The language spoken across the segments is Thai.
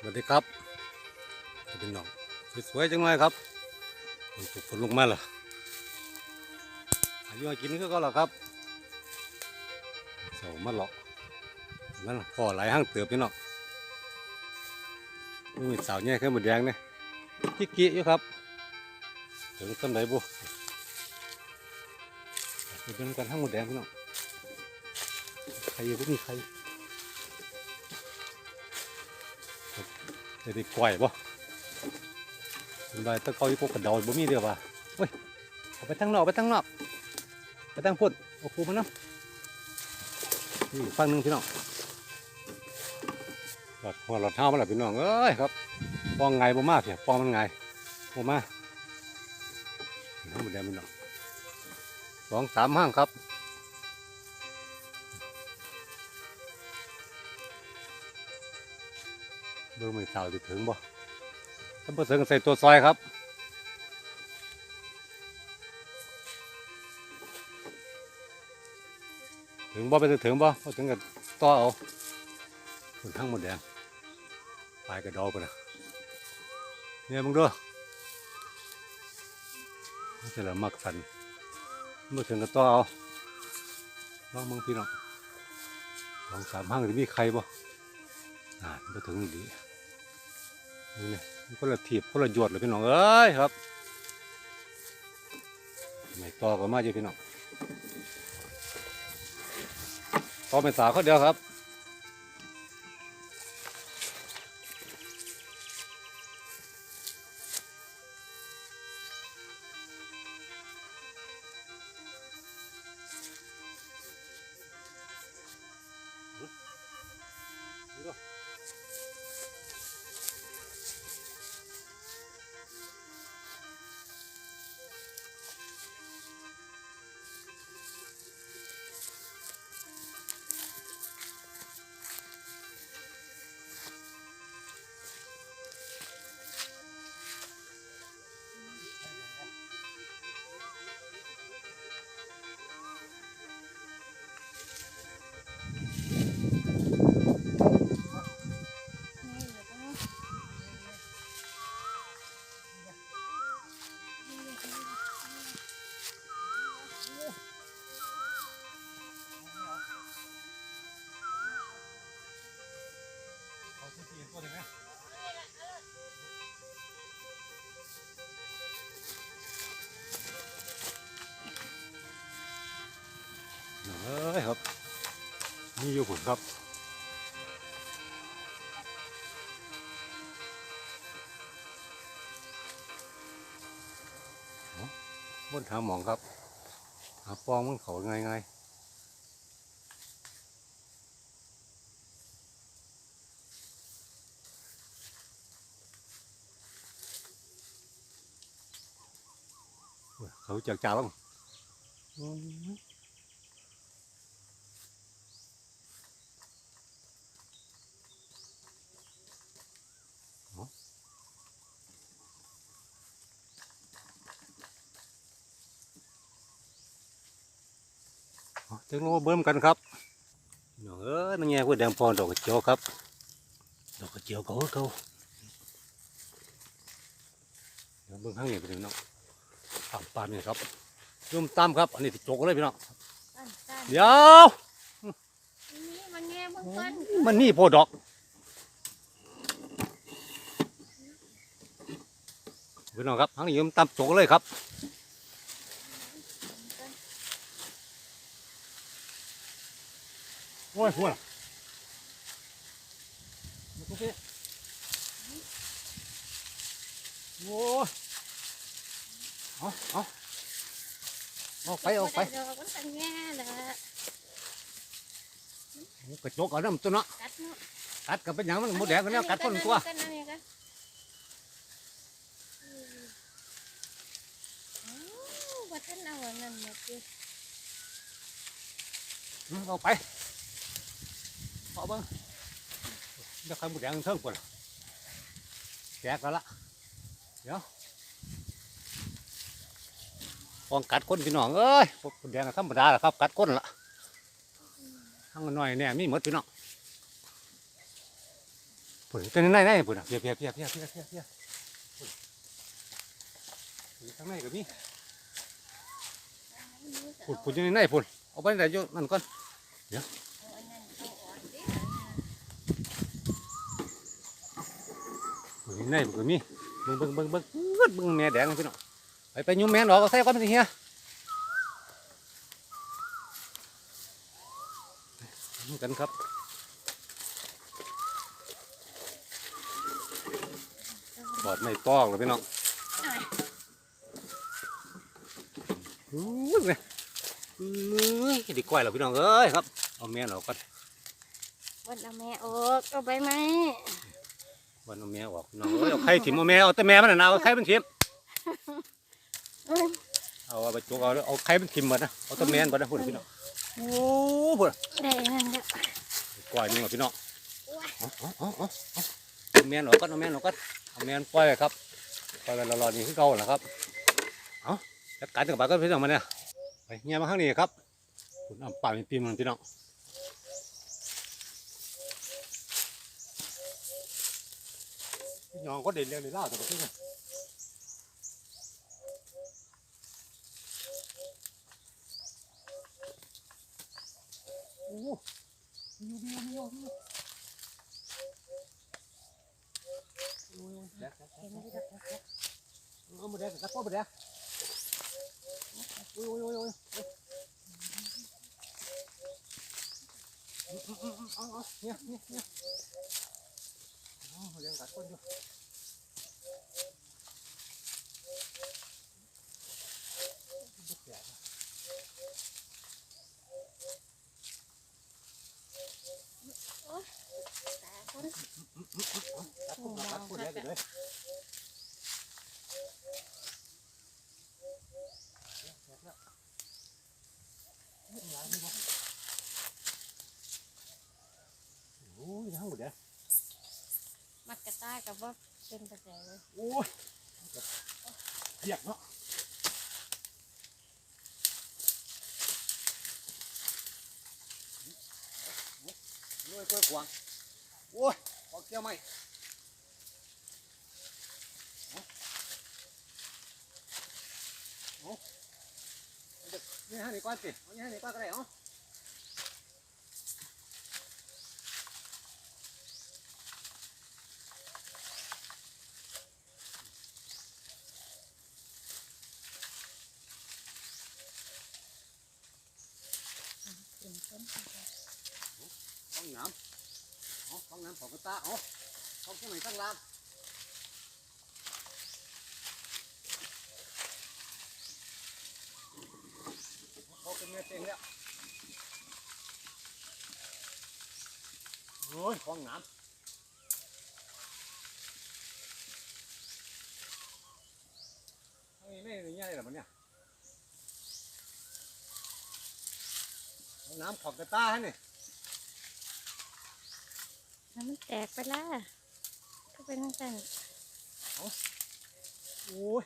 สวัสดีครับจะเป็นน้องสวยๆจังเลยครับตกฝนลงมาเหรออายุมากินก็ก็แล้วครับเสามาหลอกนั่นพอหลายห้างเติบพี่น้องมีสาวแย่ขึ้นหมดแดงเนี่ยกิ๊กกี้อยู่ครับ ถึงต้นไหนบุไปเดินกันห้างหมดแดงพี่น้องใครอยู่ก็มีใคร จะได้กล้วยบ่เป็นใบตะเกาอยู่พวกกระดอนบ่มีเดียวว่ะเฮ้ยเอาไปทางนอกไปทางนอกไปทางพุ่นโอ้โหมันน้ำนี่ฟังหนึ่งพี่น้องหลอดหัวหลอดเท้ามาแล้วพี่น้องเอ้ยครับปองไงบ่มาเพียปองมันไงบ่มาน้ำมันแดงพี่น้องสองสามห้างครับ เบอร์มือสาวจะถึงบ่ถ้าบ่ถึงใส่ตัวซอยครับถึงบ่ไปถึงบ่พอถึงกับต่อเอาคนทั้งหมดแดงปลายกระดอกไปนะเนี่ยมึงดูมันจะละมักสันเมื่อถึงกับต่อเอาลองมึงพี่น้องลองสามห้างจะมีใครบ่อ่ามาถึงดี นี่คนละถีบคนละหยวดเลยพี่น้องเอ้ยครับไม่ต่อก็มาเยอะพี่น้องต่อเป็นสาวเขาเดียวครับ เอ้ยครับนี่อยู่ผลครับบนทางหมองครับหาปองมันเขาง่ายง่ายๆโอ้ยเขาจากจ่าบ้าง อืมจังโลเบิ่มกันครับน้องเอ้ยมันแง่พูดแดงพอดอกกระเจียวครับ ดอกกระเจียวเขาเขาเดี๋ยวเบิ่งข้างนี้ไปพี่น้องปามปามนี่ครับยุ่มตามครับ อันนี้ติดโจกเลยพี่น้องตั้นตั้นเดี๋ยวนี่มันแง่เบางคนมันนี่โพดอกพี่น้องครับข้างนี้ยุ่มตามโจกเลยครับ โอ้ยหัวมาตุ๊กพี่โอ้ยเอาเอาเอาไปเอาไปดอกมันตั้งแง่ละกระจกเอาน้ำตัวเนาะกัดเนาะกัดกับเป็นหยังมันหมดแดงกันแล้วกัดคนตัวกัดนั่นนี่กันอ้าวว่าท่านเอาอันนั้นมาสิอืมเอาไปเอาเบิ้งเดี๋ยวใครหมดแดงเทิงก่อนแกะกันละเดี๋ยวปองกัดคนพี่น้องเอ้ยพวกหมดแดงก็ธรรมดาแหละครับ กัดคนละทั้งน้อยเนี่ยมีหมดพี่น้องปุ่นตัวนี้ในในปุ่นเพียเพียเพียเพียเพียเพียเพียข้างในก็มีปุ่นปุ่นอยู่ในในปุ่นเอาไปไหนอยู่นั่นก่อนเอาอันนั้นเอาออกดิ ปุ่นอยู่ ในปุ่นก็มีเบิ่งเบิ่งเบิ่งเบิ่งเบิ่งเบิ่งแม่แดงพี่น้องไปไปยุ่มแม่นออกเอาใส่ก่อนมันสิเฮียกันครับบอดไม่ปอกเลยพี่น้องอู้ยแม่อื้อดีกว่าแล้วพี่น้องเอ้ยครับ เอาแม่เราก็วันเอาแม่ออกเอาไปไหม วันเอาแม่ออกพี่น้องเอ้ยเอาไข่ถิ่มเอาแม่เอาแต่แม่มันน่ะนะเอาไข่มันถิ่มเอ้ยเอาเอาไปจุกเอาเอาไข่มันถิ่มหมดนะเอาแต่แม่นหมดนะพุ่นพี่น้องโอ้พุ่นได้นั่นเด้อกล้วยนี่มาพี่น้องโอ้ยเอาเอาเอาเอาเอาเอาแม่นเราก็เอาแม่นเราก็เอาแม่นปล่อยไว้ครับปล่อยไว้รอๆนี่คือเก่าแหละครับเอาจัดการกับปากก็พี่น้องมาเนี่ยไปเงียบมาข้างนี้ครับคุณเอาป่าเป็นปีมันพี่น้อง พี่น้องก็เด่นเรียงเลยล่าแต่ก็พี่น้องโอ้ยู่มีอยู่มีอยู่มีอยู่โอ้ยแดกแดกเห็นไหมเด้อเอามาแดกกับพ่อมาแดกโอ้ยโอ้ยโอ้ยโอ้ยเอาเอาเนี่ยเนี่ยเนี่ย เอาเลี้ยงกัดคนอยู่ตาคนกัดคนกัดคนแดกกันเลยโอ้ยทั้งหมดเด้อมักกระต้ายกับว่าเป็นกระแสเลยโอ้ยเปียกเนาะโอ้ยกล้วยกวางโอ้ยขอเกี่ยวไหมเอาเอาเอาเด็กนี่ฮะนี่ก้อนสิเอานี่ฮะนี่ก้อนก็ได้เอ๋อห้องน้ำเอาห้องน้ำของกระตาเอาห้องที่ไหนข้าง ล่างเขาเป็นเมียเต็งแล้วโอ้ยห้องน้ำอันนี้ไม่ได้ง่ายหรอกมันเนี่ยห้อง น้ำของกระตาฮะนี่น้ำมันแตกไปละก็เป็นนั่นกันโอ้ย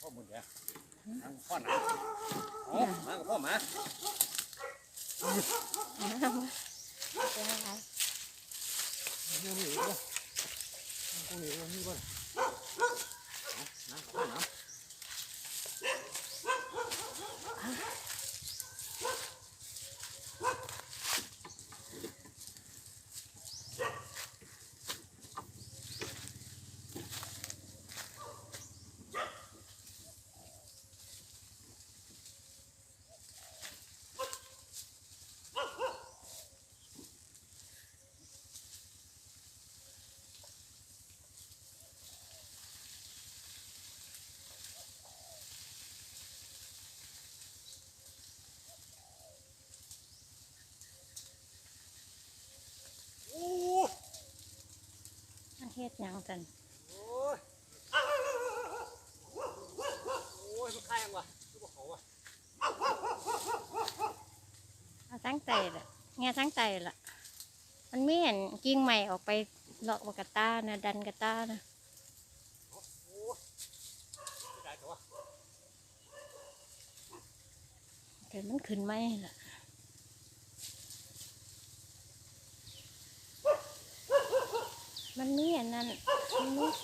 พ่อมึงแกนั่งพ่อหนาเอามากับพ่อหมาน้ำเป็นอะไรเนี่ยนี่อีกแล้วกูนี่แล้วนี่ก่อนเอานั่งพ่อหนาโอ้ย มันเฮ็ดหยังกันโอ้ยโอ้ยมันคายยังวะคือบอกเขาวะเอาทั้งไตละแง่ทั้งไตละมันไม่เห็นกิ่งใหม่ออกไปเลาะกระต้านะดันกระต้านะโอ้ยไม่ได้แต่ว่าเกิดมันขึ้นไหมล่ะ มันมีอันนั้นมันมี เ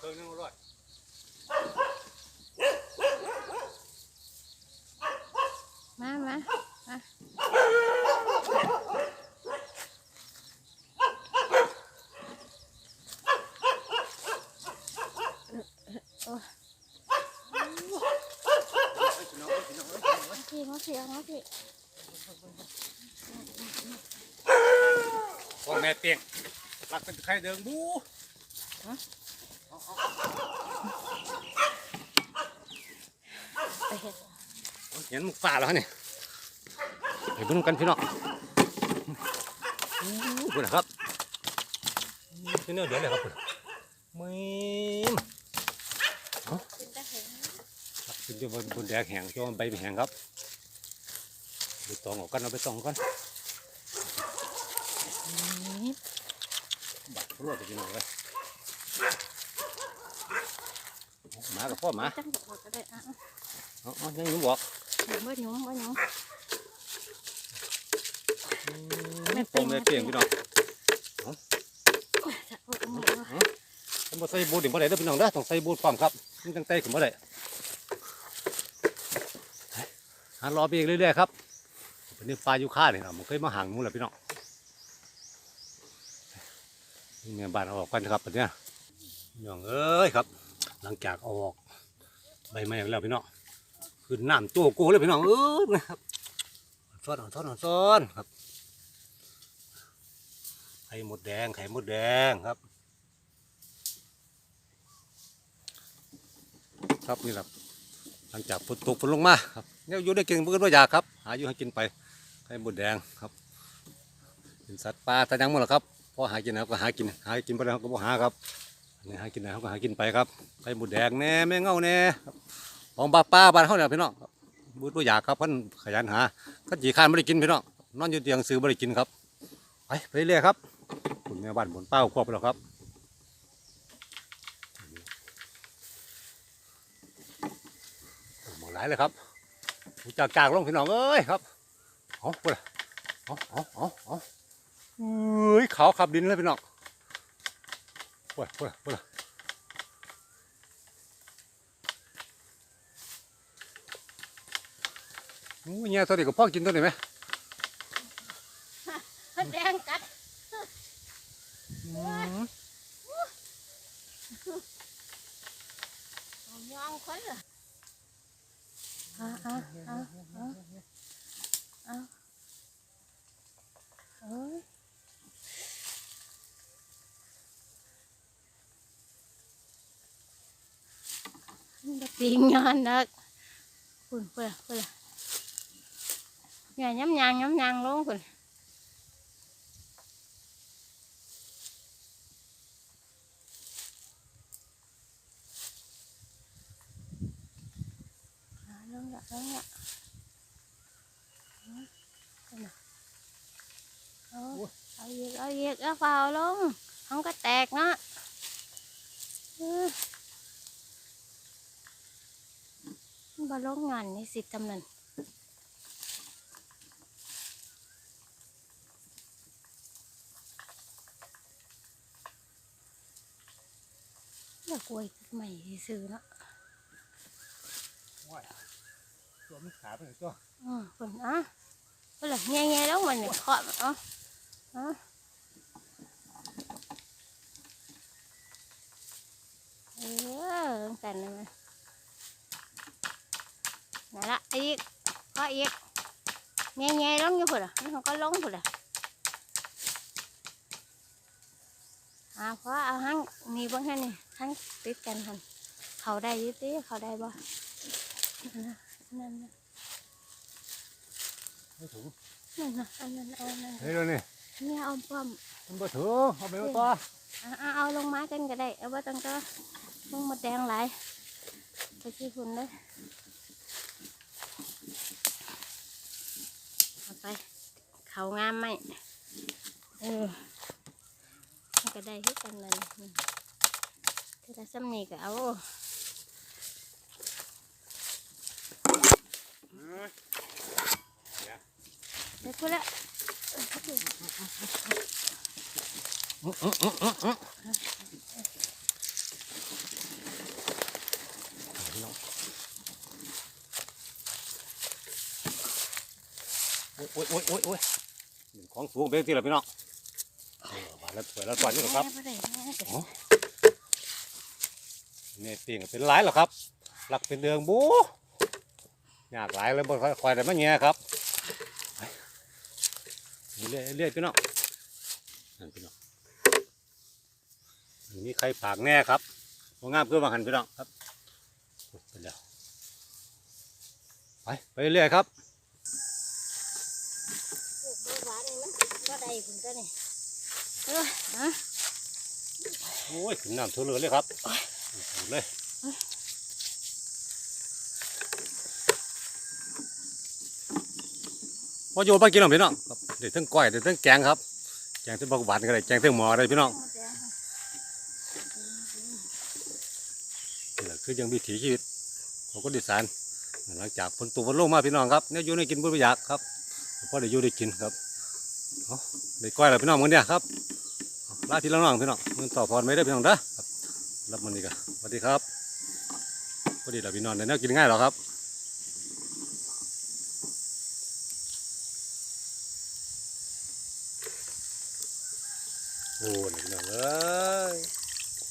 ครื่องนึงร้อย มามามาพี่มาพี่เอามาพี่ พ่อแม่เตียง รักเป็นใครเดิงบูไปเห็ดเห็นมึงฝ่าแล้วเนี่ยไปเบิ่งกันพี่น้องพูดนะครับพี่เนื้อเดือดเลยครับพูดไม่มเป็นตะเห็นครับขึ้นอยู่บนบนแดกแห้งจนใบแห้งครับไปตองออกกันเอาไปตองกัน บัดรวดไปกินเลยหมากับพ่อหมาจังบอกก็ได้อะเอาเอายังหนุ่มบอกเมื่อหนุ่มเมื่อหนุ่มแม่เปียงแม่เปียงพี่น้องจะเอาเอามือเอาต้องมาใส่บูดถึงบ่ได้เด้อพี่น้องเด้อต้องใส่บูดพร้อมครับมันจังไตขึ้นบ่ได้หารอไปอีกเรื่อยๆครับวันนี้ปลายูคาเนี่ยเราะมันเคยมาหางหมูแล้วพี่น้อง เนี่แม่บ้านออกกันครับแบบเนี้ยน้องเอ้ยครับ หลังจากออกใบไม้ออกแล้วพี่น้องคือน้ำตัวโกเลยพี่น้องเอ้ยนะครับซ้อนซ้อนซ้อนครับไข่หมดแดงไข่หมดแดงครับ ครับนี่แหละหลังจากฝนตกฝนลงมาครับเนี่ยอยู่ได้กินเพื่อนว่าอยากครับ หาอยู่ให้กินไปไข่หมดแดงครับเป็นสัตว์ป่าแต่ยังหมดหรอครับ อหากินแล้วก็หากินหากินไปแล้วก็บ่หาครับนี่หากินแล้วก็หากินไปครับไข่มดแดงแน่แม่เง่าแน่ของบ้าป้าบ้านเขาเนี่ยพี่น้องครับบุญว่อยากครับเพิ่นขยันหาก็จีคานไม่ได้กินพี่น้องนอนอยู่เตียงซื้อไม่ได้กินครับไปไปเรื่อยๆครับคุณแม่บ้านบนเป้าควบไปแล้วครับหมดหลายเลยครับจากจากลงพี่น้องเอ้ยครับเอาไปเลยเอาเอาเอาเอา เอ้ยขาวขับดินเลยพี่น้องไปไปไปเลยโอ้ยเนี่ยตัวเด็กกับพ่อกินตัวนี้ไหมแดงกัดอืมยองคนเหรอเอาเอาเอาเอาเอา เอ้ยมันจะปีงอนนักคุณเพื่อเพื่ออย่าย้ำยางย้ำยางลงคุณอ่าลงละลงละเอาเอาอีกเอาอีกเอาเปล่าลงห้องก็แตกเนาะเออ บ่ลงงานนี่สิทำนั่นอยากกล้วยใหม่ซื้อเนาะว้ายตัวมันขาไปไหนตัวอืมคนอะเวลาแง่ๆแล้วมันเนี่ยเคาะมันเอะอะเออตั้งแต่นั้นมา นั่นละอีกเคาะอีกแง่ๆลงอยู่พุ่นอะมันก็ลงพุ่นอะอ่าเพราะเอาหังมีบางท่านนี่ทั้งติดกันหันเขาได้อยุติเขาได้บ่นั่นนะนั่นนะไม่ถึงนั่นนะอันนั้นเอาอันนั้นเฮ้ยดูนี่เนี่ยเอาป้อมมันบ่ถึงเอาไปเอาตัวอะเอาเอาลงมากันก็ได้เอาไว้ตั้งก็ลงมาแดงหลายไปที่คุณเลยเอาไป เขางามไหมเออมันก็ได้ที่กันเลยนี่ที่ละซ้ำนี่ก็เอาเด็กพูดละอื้ออื้ออื้ออื้ออื้อพี่น้องโอ้ยโอ้ยโอ้ยโอ้ยเป็น ของสูงเป็นที่ละพี่น้องเออบาดแล้วสวยแล้วก่อนนี่หรอครับแม่ได้แม่ได้เนี่ยปิ่งเป็นหลายหรอครับ หลักเป็นเดืองบูยากหลายเลยบ่ค่อยๆแต่มาแง่ครับไปเรื่อยเรื่อยพี่น้องนั่นพี่น้องอันนี้ใครผากแน่ครับว่างามเพื่อวางหันพี่น้องครับไปแล้วไปไปเรื่อยครับ ปลูกบัวหวานนี่มัน ก็ได้ผลตัวนี่เออฮะโอ้ยถึงน้ำทั่วเลยเลยครับถึงเลยพอโยนมากินหรอพี่น้องเดี๋ยวทั้งก้อยเดี๋ยวทั้งแกงครับแกงทั้งบักหวานก็ได้แกงทั้งหมอก็ได้พี่น้องนี่แหละคือยังวิถีชีวิตของคนอีสานหลังจากฝนตกฝนลงมาพี่น้องครับเนี่ยอยู่ในกินบุญอยากครับพอได้อยู่ได้กินครับ เด็กก้อยแล้วพี่น้องมึงเนี่ยครับเอาลาพี่น้องพี่น้องมึงต่อพรไม่ได้พี่น้องเด้อครับรับมันดีกันสวัสดีครับพอดีเราพี่น้องเนี่ยกินง่ายหรอครับ